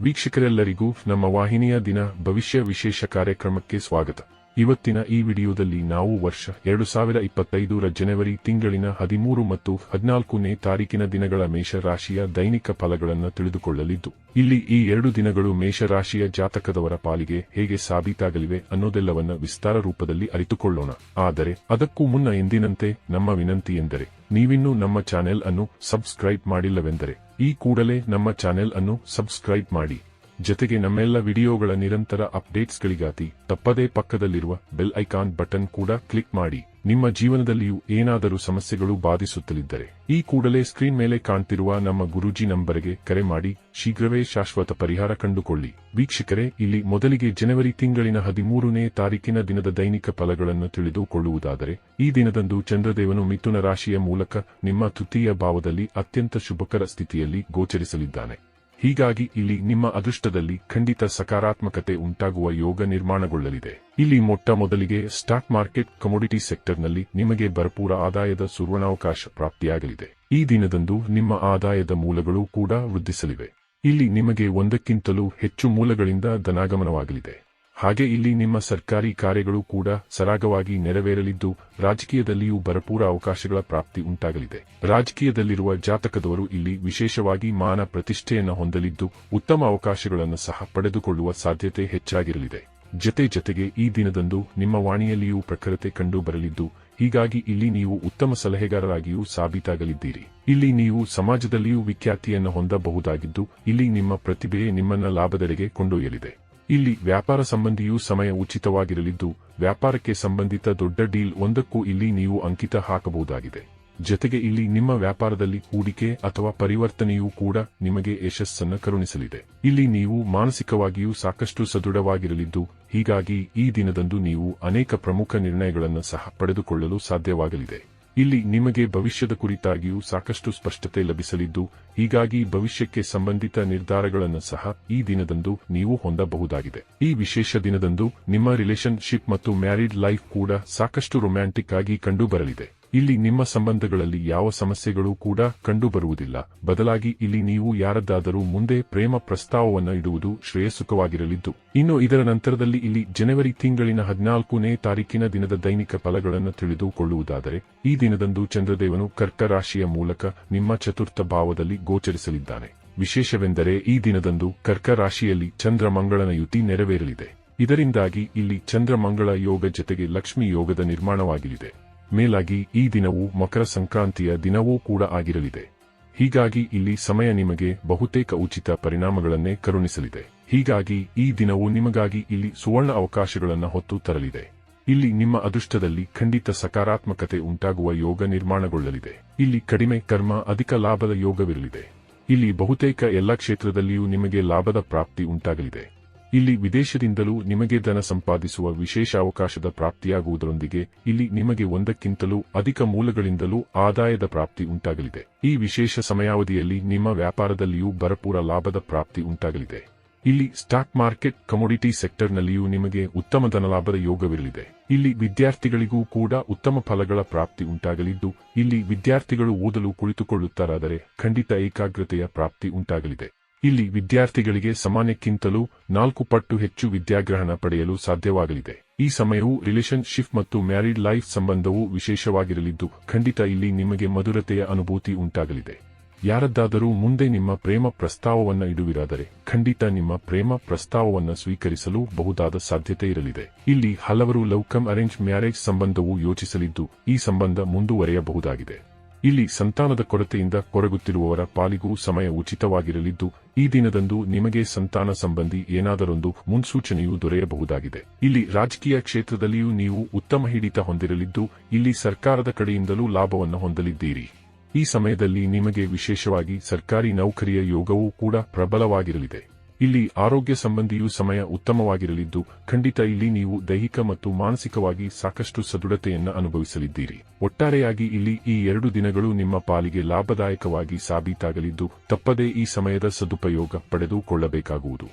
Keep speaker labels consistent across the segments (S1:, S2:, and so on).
S1: ವೀಕ್ಷಕರೆಲ್ಲರಿಗೂ ನಮ್ಮ ವಾಹಿನಿಯ ದಿನ ಭವಿಷ್ಯ ವಿಶೇಷ ಕಾರ್ಯಕ್ರಮಕ್ಕೆ ಸ್ವಾಗತ. ಇವತ್ತಿನ ಈ ವಿಡಿಯೋದಲ್ಲಿ ನಾವು ವರ್ಷ ಎರಡು ಸಾವಿರ ಇಪ್ಪತ್ತೈದರ ಜನವರಿ ತಿಂಗಳಿನ ಹದಿಮೂರು ಮತ್ತು ಹದಿನಾಲ್ಕನೇ ತಾರೀಕಿನ ದಿನಗಳ ಮೇಷರಾಶಿಯ ದೈನಿಕ ಫಲಗಳನ್ನು ತಿಳಿದುಕೊಳ್ಳಲಿದ್ದು, ಇಲ್ಲಿ ಈ ಎರಡು ದಿನಗಳು ಮೇಷರಾಶಿಯ ಜಾತಕದವರ ಪಾಲಿಗೆ ಹೇಗೆ ಸಾಬೀತಾಗಲಿವೆ ಅನ್ನೋದೆಲ್ಲವನ್ನ ವಿಸ್ತಾರ ರೂಪದಲ್ಲಿ ಅರಿತುಕೊಳ್ಳೋಣ. ಆದರೆ ಅದಕ್ಕೂ ಮುನ್ನ ಎಂದಿನಂತೆ ನಮ್ಮ ವಿನಂತಿ ಎಂದರೆ, ನೀವಿನ್ನೂ ನಮ್ಮ ಚಾನೆಲ್ ಅನ್ನು ಸಬ್ಸ್ಕ್ರೈಬ್ ಮಾಡಿಲ್ಲವೆಂದರೆ ಈ ಕೂಡಲೇ ನಮ್ಮ ಚಾನೆಲ್ ಅನ್ನು ಸಬ್ಸ್ಕ್ರೈಬ್ ಮಾಡಿ. ಜತೆಗೆ ನಮ್ಮೆಲ್ಲ ವಿಡಿಯೋಗಳ ನಿರಂತರ ಅಪ್ಡೇಟ್ಸ್ಗಳಿಗಾಗಿ ತಪ್ಪದೇ ಪಕ್ಕದಲ್ಲಿರುವ ಬೆಲ್ ಐಕಾನ್ ಬಟನ್ ಕೂಡ ಕ್ಲಿಕ್ ಮಾಡಿ. ನಿಮ್ಮ ಜೀವನದಲ್ಲಿಯೂ ಏನಾದರೂ ಸಮಸ್ಯೆಗಳು ಬಾಧಿಸುತ್ತಲಿದ್ದರೆ ಈ ಕೂಡಲೇ ಸ್ಕ್ರೀನ್ ಮೇಲೆ ಕಾಣ್ತಿರುವ ನಮ್ಮ ಗುರೂಜಿ ನಂಬರ್ಗೆ ಕರೆ ಮಾಡಿ. ಶೀಘ್ರವೇ ಶಾಶ್ವತ ಪರಿಹಾರ ಕಂಡುಕೊಳ್ಳಿ. ವೀಕ್ಷಕರೇ, ಇಲ್ಲಿ ಮೊದಲಿಗೆ ಜನವರಿ ತಿಂಗಳಿನ ಹದಿಮೂರನೇ ತಾರೀಕಿನ ದಿನದ ದೈನಿಕ ಫಲಗಳನ್ನು ತಿಳಿದುಕೊಳ್ಳುವುದಾದರೆ, ಈ ದಿನದಂದು ಚಂದ್ರದೇವನು ಮಿಥುನ ರಾಶಿಯ ಮೂಲಕ ನಿಮ್ಮ ತೃತೀಯ ಭಾವದಲ್ಲಿ ಅತ್ಯಂತ ಶುಭಕರ ಸ್ಥಿತಿಯಲ್ಲಿ ಗೋಚರಿಸಲಿದ್ದಾನೆ. ಹೀಗಾಗಿ ಇಲ್ಲಿ ನಿಮ್ಮ ಅದೃಷ್ಟದಲ್ಲಿ ಖಂಡಿತ ಸಕಾರಾತ್ಮಕತೆ ಉಂಟಾಗುವ ಯೋಗ ನಿರ್ಮಾಣಗೊಳ್ಳಲಿದೆ. ಇಲ್ಲಿ ಮೊಟ್ಟ ಮೊದಲಿಗೆ ಸ್ಟಾಕ್ ಮಾರ್ಕೆಟ್ ಕಮೋಡಿಟಿ ಸೆಕ್ಟರ್ನಲ್ಲಿ ನಿಮಗೆ ಭರಪೂರ ಆದಾಯದ ಸುವರ್ಣಾವಕಾಶ ಪ್ರಾಪ್ತಿಯಾಗಲಿದೆ. ಈ ದಿನದಂದು ನಿಮ್ಮ ಆದಾಯದ ಮೂಲಗಳು ಕೂಡ ವೃದ್ಧಿಸಲಿವೆ. ಇಲ್ಲಿ ನಿಮಗೆ ಒಂದಕ್ಕಿಂತಲೂ ಹೆಚ್ಚು ಮೂಲಗಳಿಂದ ಧನಾಗಮನವಾಗಲಿದೆ. ಹಾಗೆ ಇಲ್ಲಿ ನಿಮ್ಮ ಸರ್ಕಾರಿ ಕಾರ್ಯಗಳು ಕೂಡ ಸರಾಗವಾಗಿ ನೆರವೇರಲಿದ್ದು, ರಾಜಕೀಯದಲ್ಲಿಯೂ ಭರಪೂರ ಅವಕಾಶಗಳ ಪ್ರಾಪ್ತಿ ಉಂಟಾಗಲಿದೆ. ರಾಜಕೀಯದಲ್ಲಿರುವ ಜಾತಕದವರು ಇಲ್ಲಿ ವಿಶೇಷವಾಗಿ ಮಾನ ಪ್ರತಿಷ್ಠೆಯನ್ನು ಹೊಂದಲಿದ್ದು, ಉತ್ತಮ ಅವಕಾಶಗಳನ್ನು ಸಹ ಪಡೆದುಕೊಳ್ಳುವ ಸಾಧ್ಯತೆ ಹೆಚ್ಚಾಗಿರಲಿದೆ. ಜತೆ ಜತೆಗೆ ಈ ದಿನದಂದು ನಿಮ್ಮ ವಾಣಿಯಲ್ಲಿಯೂ ಪ್ರಖರತೆ ಕಂಡು ಬರಲಿದ್ದು, ಹೀಗಾಗಿ ಇಲ್ಲಿ ನೀವು ಉತ್ತಮ ಸಲಹೆಗಾರರಾಗಿಯೂ ಸಾಬೀತಾಗಲಿದ್ದೀರಿ. ಇಲ್ಲಿ ನೀವು ಸಮಾಜದಲ್ಲಿಯೂ ವಿಖ್ಯಾತಿಯನ್ನು ಹೊಂದಬಹುದಾಗಿದ್ದು, ಇಲ್ಲಿ ನಿಮ್ಮ ಪ್ರತಿಭೆಯೇ ನಿಮ್ಮನ್ನ ಲಾಭದೆಡೆಗೆ ಕೊಂಡೊಯ್ಯಲಿದೆ. ಇಲ್ಲಿ ವ್ಯಾಪಾರ ಸಂಬಂಧಿಯೂ ಸಮಯ ಉಚಿತವಾಗಿರಲಿದ್ದು, ವ್ಯಾಪಾರಕ್ಕೆ ಸಂಬಂಧಿತ ದೊಡ್ಡ ಡೀಲ್ ಒಂದಕ್ಕೂ ಇಲ್ಲಿ ನೀವು ಅಂಕಿತ ಹಾಕಬಹುದಾಗಿದೆ. ಜತೆಗೆ ಇಲ್ಲಿ ನಿಮ್ಮ ವ್ಯಾಪಾರದಲ್ಲಿ ಹೂಡಿಕೆ ಅಥವಾ ಪರಿವರ್ತನೆಯೂ ಕೂಡ ನಿಮಗೆ ಯಶಸ್ಸನ್ನು ಕರುಣಿಸಲಿದೆ. ಇಲ್ಲಿ ನೀವು ಮಾನಸಿಕವಾಗಿಯೂ ಸಾಕಷ್ಟು ಸದೃಢವಾಗಿರಲಿದ್ದು, ಹೀಗಾಗಿ ಈ ದಿನದಂದು ನೀವು ಅನೇಕ ಪ್ರಮುಖ ನಿರ್ಣಯಗಳನ್ನು ಸಹ ಪಡೆದುಕೊಳ್ಳಲು ಸಾಧ್ಯವಾಗಲಿದೆ. ಇಲ್ಲಿ ನಿಮಗೆ ಭವಿಷ್ಯದ ಕುರಿತಾಗಿಯೂ ಸಾಕಷ್ಟು ಸ್ಪಷ್ಟತೆ ಲಭಿಸಲಿದ್ದು, ಹೀಗಾಗಿ ಭವಿಷ್ಯಕ್ಕೆ ಸಂಬಂಧಿತ ನಿರ್ಧಾರಗಳನ್ನು ಸಹ ಈ ದಿನದಂದು ನೀವು ಹೊಂದಬಹುದಾಗಿದೆ. ಈ ವಿಶೇಷ ದಿನದಂದು ನಿಮ್ಮ ರಿಲೇಶನ್ಶಿಪ್ ಮತ್ತು ಮ್ಯಾರಿಡ್ ಲೈಫ್ ಕೂಡ ಸಾಕಷ್ಟು ರೊಮ್ಯಾಂಟಿಕ್ ಆಗಿ ಕಂಡುಬರಲಿದೆ. ಇಲ್ಲಿ ನಿಮ್ಮ ಸಂಬಂಧಗಳಲ್ಲಿ ಯಾವ ಸಮಸ್ಯೆಗಳು ಕೂಡ ಕಂಡುಬರುವುದಿಲ್ಲ. ಬದಲಾಗಿ ಇಲ್ಲಿ ನೀವು ಯಾರದ್ದಾದರೂ ಮುಂದೆ ಪ್ರೇಮ ಪ್ರಸ್ತಾವವನ್ನು ಇಡುವುದು ಶ್ರೇಯಸುಖವಾಗಿರಲಿದ್ದು ಇನ್ನು ಇದರ ನಂತರದಲ್ಲಿ ಇಲ್ಲಿ ಜನವರಿ ತಿಂಗಳಿನ ಹದಿನಾಲ್ಕನೇ ತಾರೀಕಿನ ದಿನದ ದೈನಿಕ ಫಲಗಳನ್ನು ತಿಳಿದುಕೊಳ್ಳುವುದಾದರೆ ಈ ದಿನದಂದು ಚಂದ್ರದೇವನು ಕರ್ಕ ರಾಶಿಯ ಮೂಲಕ ನಿಮ್ಮ ಚತುರ್ಥ ಭಾವದಲ್ಲಿ ಗೋಚರಿಸಲಿದ್ದಾನೆ. ವಿಶೇಷವೆಂದರೆ ಈ ದಿನದಂದು ಕರ್ಕ ರಾಶಿಯಲ್ಲಿ ಚಂದ್ರ ಮಂಗಳನ ಯುತಿ ನೆರವೇರಲಿದೆ. ಇದರಿಂದಾಗಿ ಇಲ್ಲಿ ಚಂದ್ರಮಂಗಳ ಯೋಗ ಜತೆಗೆ ಲಕ್ಷ್ಮಿ ಯೋಗದ ನಿರ್ಮಾಣವಾಗಲಿದೆ. ಮೇಲಾಗಿ ಈ ದಿನವು ಮಕರ ಸಂಕ್ರಾಂತಿಯ ದಿನವೂ ಕೂಡ ಆಗಿರಲಿದೆ. ಹೀಗಾಗಿ ಇಲ್ಲಿ ಸಮಯ ನಿಮಗೆ ಬಹುತೇಕ ಉಚಿತ ಪರಿಣಾಮಗಳನ್ನೇ ಕರುಣಿಸಲಿದೆ. ಹೀಗಾಗಿ ಈ ದಿನವು ನಿಮಗಾಗಿ ಇಲ್ಲಿ ಸುವರ್ಣ ಅವಕಾಶಗಳನ್ನು ಹೊತ್ತು ತರಲಿದೆ. ಇಲ್ಲಿ ನಿಮ್ಮ ಅದೃಷ್ಟದಲ್ಲಿ ಖಂಡಿತ ಸಕಾರಾತ್ಮಕತೆ ಉಂಟಾಗುವ ಯೋಗ ನಿರ್ಮಾಣಗೊಳ್ಳಲಿದೆ. ಇಲ್ಲಿ ಕಡಿಮೆ ಕರ್ಮ, ಅಧಿಕ ಲಾಭದ ಯೋಗವಿರಲಿದೆ. ಇಲ್ಲಿ ಬಹುತೇಕ ಎಲ್ಲ ಕ್ಷೇತ್ರದಲ್ಲಿಯೂ ನಿಮಗೆ ಲಾಭದ ಪ್ರಾಪ್ತಿ ಉಂಟಾಗಲಿದೆ. ಇಲ್ಲಿ ವಿದೇಶದಿಂದಲೂ ನಿಮಗೆ ಧನ ಸಂಪಾದಿಸುವ ವಿಶೇಷ ಅವಕಾಶದ ಪ್ರಾಪ್ತಿಯಾಗುವುದರೊಂದಿಗೆ ಇಲ್ಲಿ ನಿಮಗೆ ಒಂದಕ್ಕಿಂತಲೂ ಅಧಿಕ ಮೂಲಗಳಿಂದಲೂ ಆದಾಯದ ಪ್ರಾಪ್ತಿ ಉಂಟಾಗಲಿದೆ. ಈ ವಿಶೇಷ ಸಮಯಾವಧಿಯಲ್ಲಿ ನಿಮ್ಮ ವ್ಯಾಪಾರದಲ್ಲಿಯೂ ಭರಪೂರ ಲಾಭದ ಪ್ರಾಪ್ತಿ ಉಂಟಾಗಲಿದೆ. ಇಲ್ಲಿ ಸ್ಟಾಕ್ ಮಾರ್ಕೆಟ್ ಕಮೋಡಿಟಿ ಸೆಕ್ಟರ್ನಲ್ಲಿಯೂ ನಿಮಗೆ ಉತ್ತಮ ಧನಲಾಭದ ಯೋಗವಿರಲಿದೆ. ಇಲ್ಲಿ ವಿದ್ಯಾರ್ಥಿಗಳಿಗೂ ಕೂಡ ಉತ್ತಮ ಫಲಗಳ ಪ್ರಾಪ್ತಿ ಉಂಟಾಗಲಿದ್ದು, ಇಲ್ಲಿ ವಿದ್ಯಾರ್ಥಿಗಳು ಓದಲು ಕುಳಿತುಕೊಳ್ಳುತ್ತಾರಾದರೆ ಖಂಡಿತ ಏಕಾಗ್ರತೆಯ ಪ್ರಾಪ್ತಿ ಉಂಟಾಗಲಿದೆ. ಇಲ್ಲಿ ವಿದ್ಯಾರ್ಥಿಗಳಿಗೆ ಸಮಾನಕ್ಕಿಂತಲೂ ನಾಲ್ಕು ಪಟ್ಟು ಹೆಚ್ಚು ವಿದ್ಯಾಗ್ರಹಣ ಪಡೆಯಲು ಸಾಧ್ಯವಾಗಲಿದೆ. ಈ ಸಮಯವು ರಿಲೇಶನ್ಶಿಪ್ ಮತ್ತು ಮ್ಯಾರಿಡ್ ಲೈಫ್ ಸಂಬಂಧವು ವಿಶೇಷವಾಗಿರಲಿದ್ದು, ಖಂಡಿತ ಇಲ್ಲಿ ನಿಮಗೆ ಮಧುರತೆಯ ಅನುಭೂತಿ ಉಂಟಾಗಲಿದೆ. ಯಾರದ್ದಾದರೂ ಮುಂದೆ ನಿಮ್ಮ ಪ್ರೇಮ ಪ್ರಸ್ತಾವವನ್ನ ಇಡುವಿರಾದರೆ, ಖಂಡಿತ ನಿಮ್ಮ ಪ್ರೇಮ ಪ್ರಸ್ತಾವವನ್ನ ಸ್ವೀಕರಿಸಲು ಬಹುದಾದ ಸಾಧ್ಯತೆ ಇರಲಿದೆ. ಇಲ್ಲಿ ಹಲವರು ಲವ್ ಅರೇಂಜ್ ಮ್ಯಾರೇಜ್ ಸಂಬಂಧವು ಯೋಚಿಸಲಿದ್ದು, ಈ ಸಂಬಂಧ ಮುಂದುವರೆಯಬಹುದಾಗಿದೆ. ಇಲ್ಲಿ ಸಂತಾನದ ಕೊರತೆಯಿಂದ ಕೊರಗುತ್ತಿರುವವರ ಪಾಲಿಗೂ ಸಮಯ ಉಚಿತವಾಗಿರಲಿದ್ದು, ಈ ದಿನದಂದು ನಿಮಗೆ ಸಂತಾನ ಸಂಬಂಧಿ ಏನಾದರೊಂದು ಮುನ್ಸೂಚನೆಯೂ ದೊರೆಯಬಹುದಾಗಿದೆ. ಇಲ್ಲಿ ರಾಜಕೀಯ ಕ್ಷೇತ್ರದಲ್ಲಿಯೂ ನೀವು ಉತ್ತಮ ಹಿಡಿತ ಹೊಂದಿರಲಿದ್ದು, ಇಲ್ಲಿ ಸರ್ಕಾರದ ಕಡೆಯಿಂದಲೂ ಲಾಭವನ್ನು ಹೊಂದಲಿದ್ದೀರಿ. ಈ ಸಮಯದಲ್ಲಿ ನಿಮಗೆ ವಿಶೇಷವಾಗಿ ಸರ್ಕಾರಿ ನೌಕರಿಯ ಯೋಗವೂ ಕೂಡ ಪ್ರಬಲವಾಗಿರಲಿದೆ. ಇಲ್ಲಿ ಆರೋಗ್ಯ ಸಂಬಂಧಿಯೂ ಸಮಯ ಉತ್ತಮವಾಗಿರಲಿದ್ದು, ಖಂಡಿತ ಇಲ್ಲಿ ನೀವು ದೈಹಿಕ ಮತ್ತು ಮಾನಸಿಕವಾಗಿ ಸಾಕಷ್ಟು ಸದೃಢತೆಯನ್ನು ಅನುಭವಿಸಲಿದ್ದೀರಿ. ಒಟ್ಟಾರೆಯಾಗಿ ಇಲ್ಲಿ ಈ ಎರಡು ದಿನಗಳು ನಿಮ್ಮ ಪಾಲಿಗೆ ಲಾಭದಾಯಕವಾಗಿ ಸಾಬೀತಾಗಲಿದ್ದು, ತಪ್ಪದೇ ಈ ಸಮಯದ ಸದುಪಯೋಗ ಪಡೆದುಕೊಳ್ಳಬೇಕಾಗುವುದು.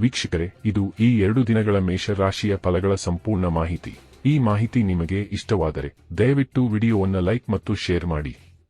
S1: ವೀಕ್ಷಕರೇ, ಇದು ಈ ಎರಡು ದಿನಗಳ ಮೇಷರಾಶಿಯ ಫಲಗಳ ಸಂಪೂರ್ಣ ಮಾಹಿತಿ. ಈ ಮಾಹಿತಿ ನಿಮಗೆ ಇಷ್ಟವಾದರೆ, ದಯವಿಟ್ಟು ವಿಡಿಯೋವನ್ನು ಲೈಕ್ ಮತ್ತು ಶೇರ್ ಮಾಡಿ.